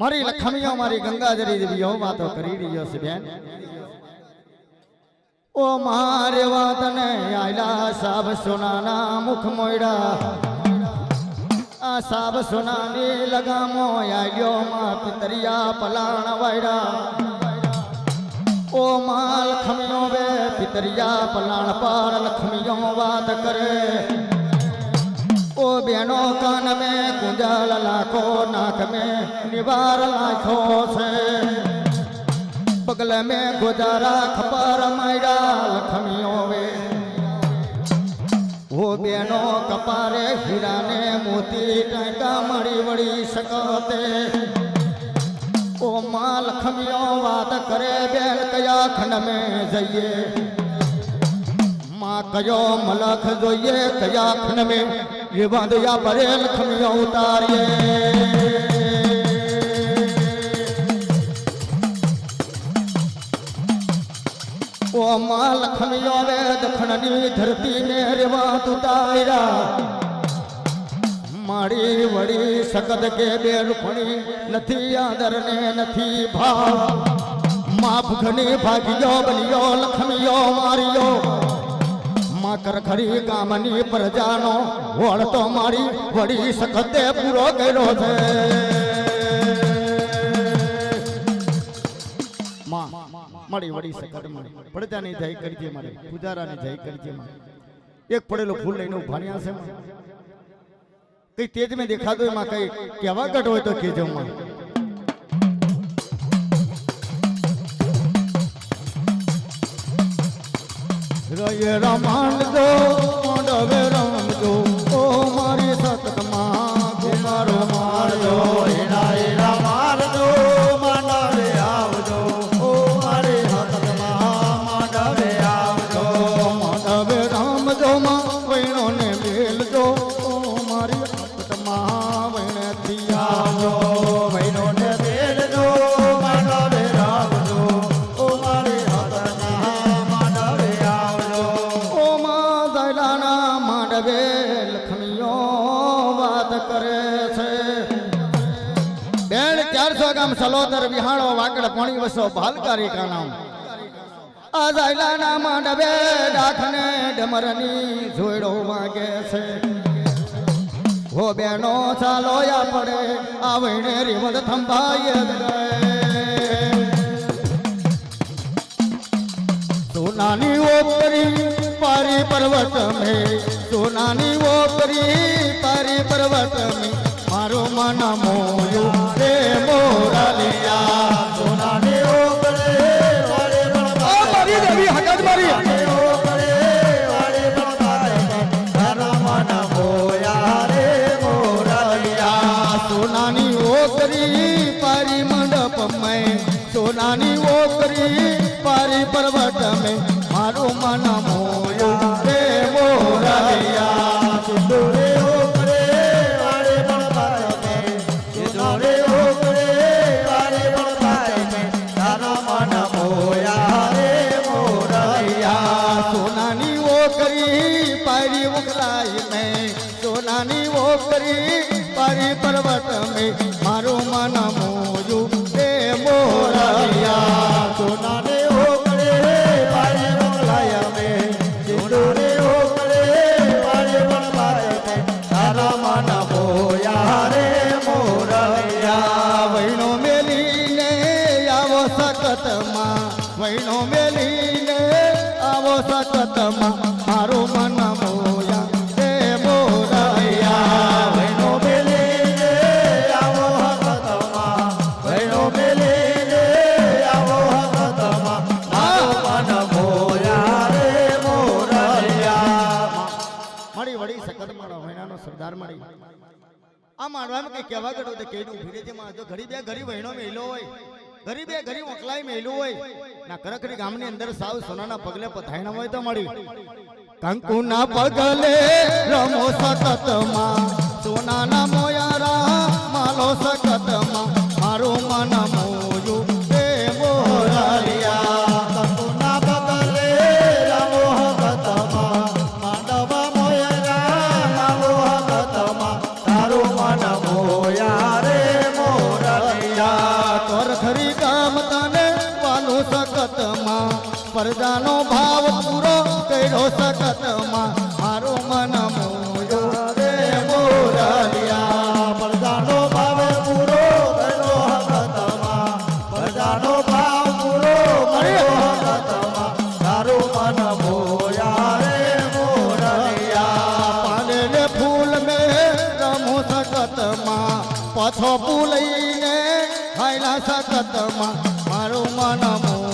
મારી લખમીઓ મારી ગંગાજરી દેવીઓ વાતો કરી રહ્યો છે બેન. ઓ મારે વાતને આયલા સાબ સોનાના મુખ મોયડા. આ સાબ સોનાની લગામો આલ્યો માં પિતરિયા પલાણ વાયડા. ઓ માં લખમીઓ બે પિતરિયા પલાણ પાર લખમીઓ વાત કરે. બેનો કાન મે કુંજલ લાખો નાક મે, નિવાર લાખો છે. પગલ મે ગુજારા ખબર માયડા લખમીઓ વે. હો બેનો કપારે હીરાને મોતી ટાંકા મળી વળી શકતે. ઓ માં લખમીઓ, વાત કરે બેન કયા ખંડ મે જઈએ. માં કયો મલખ જોઈએ કયા ખંડ મે વિવાદયા ભરેલ ખમિયા ઉતારીએ ઓ માં લખમિયો વે દખણની ધરતી ને રેવા તુતાયરા મારી વડી સકદ કે બે રૂપણી નથી આદર ને નથી ભાવ માફ ઘણી ભાગ્યો બલિયો લખન માકર ખરી ગામની પ્રજાનો વળ તો મારી વળી સખતે પૂરો કર્યો છે. માં, મારી વડી સખત મારી. પ્રજાની જય કરજે મારે, પૂજારાની જય કરજે મારે. એક પડેલું ફૂલ લઈને ઉભાણ્યા છે. કઈ તેજ મેં દેખાતો એમાં કઈ કેવા ગઢ હોય તો કેજો માં. રય રમાંડજો મોડવે ગામ સલોદર વિહાણો વાકડ પોણી વસો ભાલકારી કાનામ. દલાના માંડવે ડાખને ડમરની જોડો વાગે છે. હો બેનો ચાલો પડે, આવણે રિમત થંભાય સોનાની ઓપરી પારી પર્વત મે, સોનાની ઓપરી પારી પર્વત મે, મારો મન મોયું સોનાની ઓકરી પારી પર્વત મેં. મારું મન મોયું આ ઓ કરી પારી ઉખલાઈ મે સોનાની ઓકરી પારી પર્વત મે મારો મન મોયું એ મોરાલિયા સોનાને ઓગળે વાળે રણલાય મે. ઓ કરે પારી પર્વત મે. તારા મન મોયા રે મોરલિયા. વૈણો મેલીને આવો સકતમાં વૈણો મેલીને આવો સકતમાં મારો મન મોયા રે મોરૈયા મળી આ મારવામાં કઈ કહેવા ઘડી બે ઘડી વહેણો મેલો હોય ઘડી ગરીબ અકલાઈ મેલું હોય, ના કરખડી ગામની અંદર સાવ સોનાના પગલે પથાયણા હોય તો મળી કંકુના પગલે રમો સતતમાં સોનાના મોયારા માલો સકતમાં પરજાનો ભાવ પૂરો કર્યો સખતમાં. મારું મન મોયો રે મોરલિયા પ્રજાનો ભાવ પૂરો થયો હકતમાં પ્રજાનો ભાવ પૂરો થયો હકતમાં તારું મન સખતમાં. પથો પુલઈને હાયલા સખતમાં. મારું મન મોયો